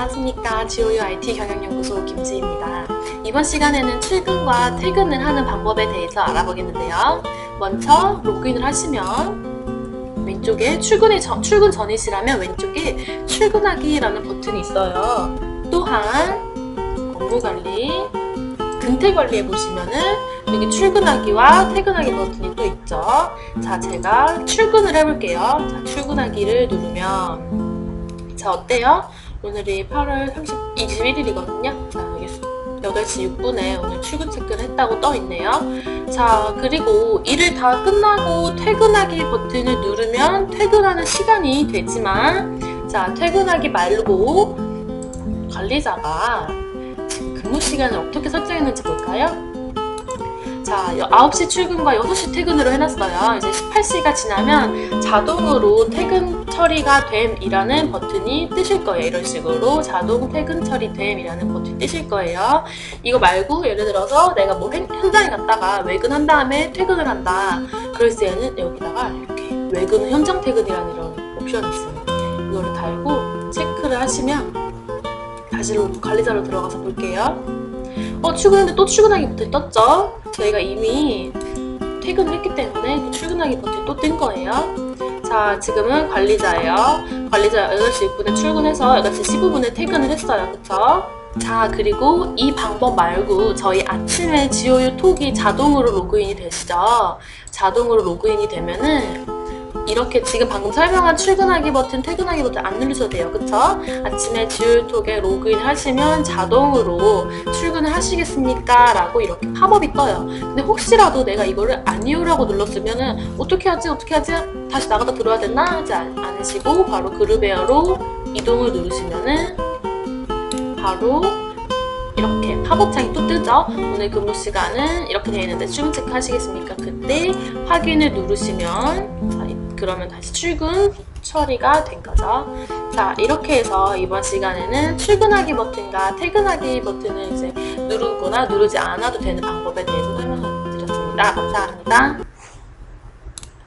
안녕하십니까. 지오유 IT 경영연구소 김지입니다. 이번 시간에는 출근과 퇴근을 하는 방법에 대해서 알아보겠는데요. 먼저 로그인을 하시면 왼쪽에 출근이 전, 출근 전이시라면 왼쪽에 출근하기라는 버튼이 있어요. 또한 업무 관리, 근태 관리에 보시면은 여기 출근하기와 퇴근하기 버튼이 또 있죠. 자, 제가 출근을 해볼게요. 자, 출근하기를 누르면 자, 어때요? 오늘이 8월 30, 21일이거든요. 자, 여기 8시 6분에 오늘 출근 체크를 했다고 떠 있네요. 자, 그리고 일을 다 끝나고 퇴근하기 버튼을 누르면 퇴근하는 시간이 되지만, 자, 퇴근하기 말고 관리자가 근무 시간을 어떻게 설정했는지 볼까요? 자, 9시 출근과 6시 퇴근으로 해놨어요. 이제 18시가 지나면 자동으로 퇴근 처리가 됨이라는 버튼이 뜨실 거예요. 이런 식으로 자동 퇴근 처리 됨이라는 버튼이 뜨실 거예요. 이거 말고 예를 들어서 내가 뭐 현- 현장에 갔다가 외근한 다음에 퇴근을 한다. 그럴 때에는 여기다가 이렇게 외근 후 현장 퇴근이라는 이런 옵션이 있어요. 이거를 달고 체크를 하시면 다시 관리자로 들어가서 볼게요. 어, 출근했는데 또 출근하기 버튼 떴죠? 저희가 이미 퇴근을 했기 때문에 그 출근하기 버튼 또뜬 거예요. 자, 지금은 관리자예요. 관리자 8시 6분에 출근해서 8시 15분에 퇴근을 했어요. 그쵸? 자, 그리고 이 방법 말고 저희 아침에 지오유 톡이 자동으로 로그인이 되시죠? 자동으로 로그인이 되면은 이렇게 지금 방금 설명한 출근하기 버튼, 퇴근하기 버튼 안 누르셔도 돼요. 그쵸? 아침에 지오유톡에 로그인 하시면 자동으로 출근을 하시겠습니까? 라고 이렇게 팝업이 떠요. 근데 혹시라도 내가 이거를 아니오라고 눌렀으면은 어떻게 하지? 어떻게 하지? 다시 나가다 들어야 되나? 하지 않- 않으시고 바로 그룹웨어로 이동을 누르시면은 바로 이렇게 팝업창이 또 뜨죠? 오늘 근무 시간은 이렇게 되어 있는데 출근 체크 하시겠습니까? 그때 확인을 누르시면 그러면 다시 출근 처리가 된 거죠. 자, 이렇게 해서 이번 시간에는 출근하기 버튼과 퇴근하기 버튼을 이제 누르거나 누르지 않아도 되는 방법에 대해서 설명을 드렸습니다. 감사합니다.